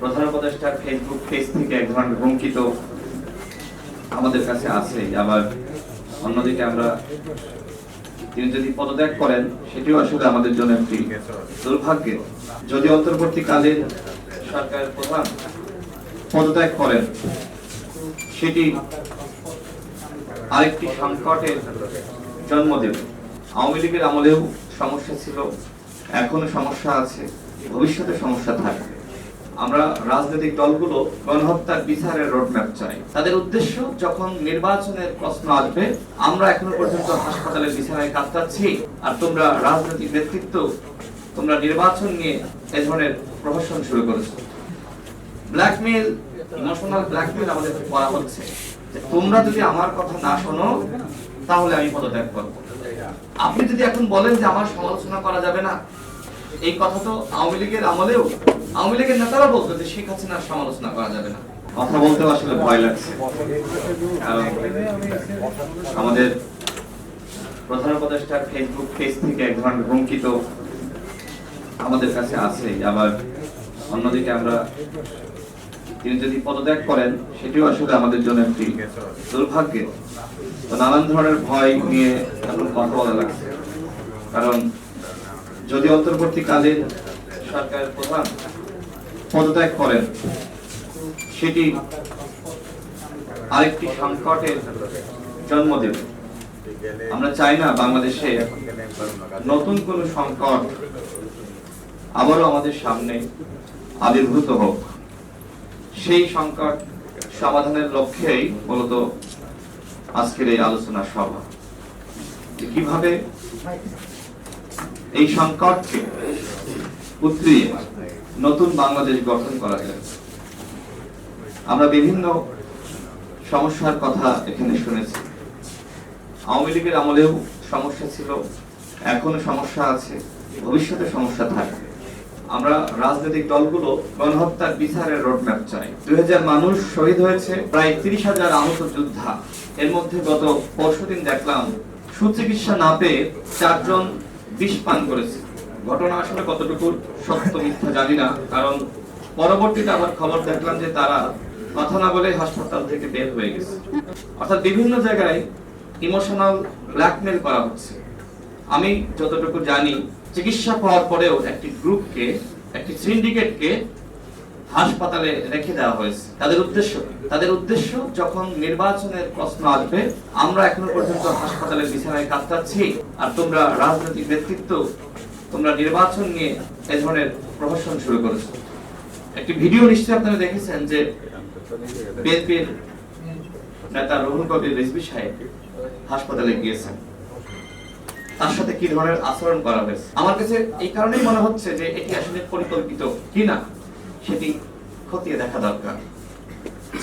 প্রধান উপদেষ্টার Facebook page থেকে এক ধরনের হুমকি তো আমাদের কাছে আছে। আবার অন্যদিকে আমরা তিনি যদি পদত্যাগ করেন, সেটিও আসলে আমাদের জন্য একটি দুর্ভাগ্যের যদি অন্তর্বর্তীকালীন সরকারের প্রধান পদত্যাগ করেন, সেটি আরেকটি সংকটের জন্ম দেবে। আওয়ামী লীগের আমলেও সমস্যা ছিল, এখনও সমস্যা আছে, ভবিষ্যতে সমস্যা থাকবে। আমরা রাজনৈতিক দলগুলো গণহত্যার বিচারের রোডম্যাপ চাই। তাদের উদ্দেশ্য যখন নির্বাচনের প্রশ্ন আসবে, আমরা এখনও পর্যন্ত হাসপাতালের বিছানায় কাতরাচ্ছি আর তোমরা রাজনৈতিক নেতৃত্ব, তোমরা নির্বাচন নিয়ে এ ধরনের প্রহসন শুরু করেছ। ব্ল্যাকমেল ইমোশনাল ব্ল্যাকমেল আমাদের করা হচ্ছে। যে তোমরা যদি আমার কথা না শোনো, তাহলে আমি পদত্যাগ করব। আপনি যদি এখন বলেন যে আমার সমালোচনা করা যাবে না এই কথা তো আওয়ামী লীগের আমলেও আওয়ামী লীগের নেতারা বলতো যে শেখ হাসিনার সমালোচনা করা যাবে না। কথা বলতে আসলে ভয় লাগছে। আমাদের প্রধান উপদেষ্টার ফেসবুক পেজ থেকে এক ধরনের হুমকি আমাদের কাছে আছে। আবার অন্যদিকে আমরা তিনি যদি পদত্যাগ করেন, সেটিও আসলে আমাদের জন্য একটি দুর্ভাগ্যের। নানান ধরনের ভয় নিয়ে এখন কথা বলা লাগছে। কারণ যদি অন্তর্বর্তীকালীন সরকারের প্রধান পদত্যাগ করেন, সেটি আরেকটি সংকটের জন্ম দেবে। আমরা চাই না বাংলাদেশে নতুন কোন সংকট আবারও আমাদের সামনে আবির্ভূত হোক। সেই সংকট সমাধানের লক্ষ্যেই মূলত আজকের এই আলোচনা সভা। কীভাবে এই সংকটকে উতরিয়ে নতুন বাংলাদেশ গঠন করা যায় আমরা বিভিন্ন সমস্যার কথা এখানে শুনেছি। আওয়ামী লীগের আমলেও সমস্যা ছিল, এখনও সমস্যা আছে, ভবিষ্যতে সমস্যা থাকবে। আমরা রাজনৈতিক দলগুলো গণহত্যার বিচারের রোডম্যাপ চাই। দুই হাজার মানুষ শহীদ হয়েছে, প্রায় তিরিশ হাজার আহত যোদ্ধা। এর মধ্যে গত পরশুদিন দেখলাম, সুচিকিৎসা না পেয়ে চারজন বিষ পান করেছে। ঘটনা আসলে কতটুকু সত্য মিথ্যা জানি না, কারণ পরবর্তীতে আবার খবর দেখলাম যে তারা কথা না বলে হাসপাতাল থেকে বের হয়ে গেছে। অর্থাৎ বিভিন্ন জায়গায় ইমোশনাল ব্ল্যাকমেল করা হচ্ছে। আমি যতটুকু জানি, চিকিৎসা পাওয়ার পরেও একটি গ্রুপকে, একটি সিন্ডিকেটকে হাসপাতালে রেখে দেওয়া হয়েছে। তাদের উদ্দেশ্য তাদের উদ্দেশ্য যখন নির্বাচনের প্রশ্ন আসবে, আমরা এখনও পর্যন্ত হাসপাতালের বিছানায় কাতরাচ্ছি আর তোমরা রাজনৈতিক নেতৃত্ব, তোমরা নির্বাচন নিয়ে এ ধরনের প্রহসন শুরু করেছ। একটি ভিডিও নিশ্চয়ই আপনারা দেখেছেন যে বিএনপির নেতা রুহুল কবির রিজভী সাহেব হাসপাতালে গিয়েছেন। তার সাথে কি ধরনের আচরণ করা হয়েছে? আমার কাছে এই কারণেই মনে হচ্ছে যে এটি আসলে পরিকল্পিত কিনা। সেটি খতিয়ে দেখা দরকার।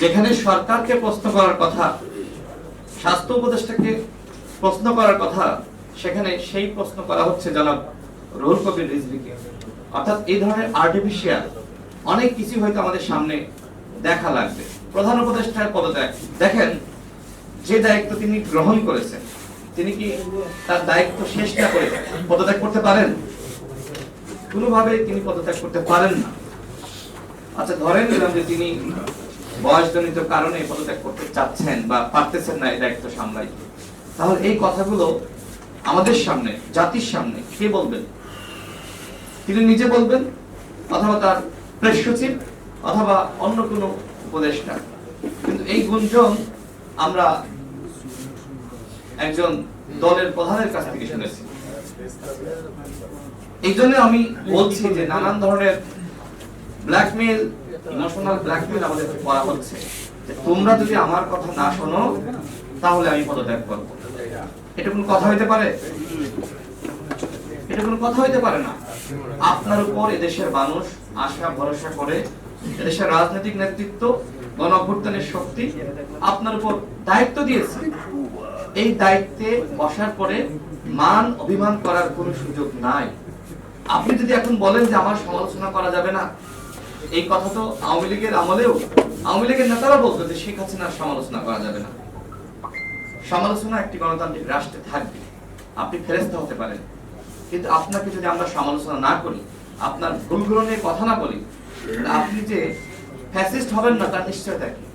যেখানে সরকারকে প্রশ্ন করার কথা, স্বাস্থ্য উপদেষ্টাকে প্রশ্ন করার কথা, সেখানে সেই প্রশ্ন করা হচ্ছে, জনাব রুহুল কবির রিজভিকে। অর্থাৎ এই ধরনের আর্টিফিশিয়াল অনেক কিছু হয়তো আমাদের সামনে দেখা লাগবে। প্রধান উপদেষ্টার পদত্যাগ। দেখেন, যে দায়িত্ব তিনি গ্রহণ করেছেন, তিনি কি তার দায়িত্ব শেষ না করে পদত্যাগ করতে পারেন? কোনোভাবে তিনি পদত্যাগ করতে পারেন না। আচ্ছা ধরেন নিলাম যে তিনি বয়সজনিত কারণে পদত্যাগ করতে চাচ্ছেন বা পারতেছেন না এই দায়িত্ব সামলাই তাহলে এই কথাগুলো আমাদের সামনে, জাতির সামনে কে বলবেন? তিনি নিজে বলবেন অথবা তার প্রেস সচিব অথবা অন্য কোনো উপদেষ্টা। কিন্তু এই গুঞ্জন আমরা একজন দলের প্রধানের কাছ থেকে শুনেছি। এই জন্য আমি বলছি যে নানান ধরনের ব্ল্যাকমেল ইমোশনাল ব্ল্যাকমেল আমাদের করা হচ্ছে। যে তোমরা যদি আমার কথা না শোনো, তাহলে আমি পদত্যাগ করব। এটা কোনো কথা হইতে পারে? এটা কোনো কথা হইতে পারে না। আপনার উপর এদেশের মানুষ আশা, ভরসা করে এদেশের রাজনৈতিক নেতৃত্ব গণঅভ্যুত্থানের শক্তি আপনার উপর দায়িত্ব দিয়েছে। এই দায়িত্বে বসার পরে মান অভিমান করার কোনো সুযোগ নাই। আপনি যদি এখন বলেন যে আমার সমালোচনা করা যাবে না এই কথা তো আওয়ামী লীগের আমলেও, আওয়ামী লীগের নেতারা বলতো যে শেখ হাসিনার সমালোচনা করা যাবে না। সমালোচনা একটি গণতান্ত্রিক রাষ্ট্রে থাকবে। আপনি ফেরেস্তা হতে পারেন। কিন্তু আপনাকে যদি আমরা সমালোচনা না করি, আপনার ভুলগুলো নিয়ে কথা না বলি আপনি যে ফ্যাসিস্ট হবেন না, তার নিশ্চয়তা কি?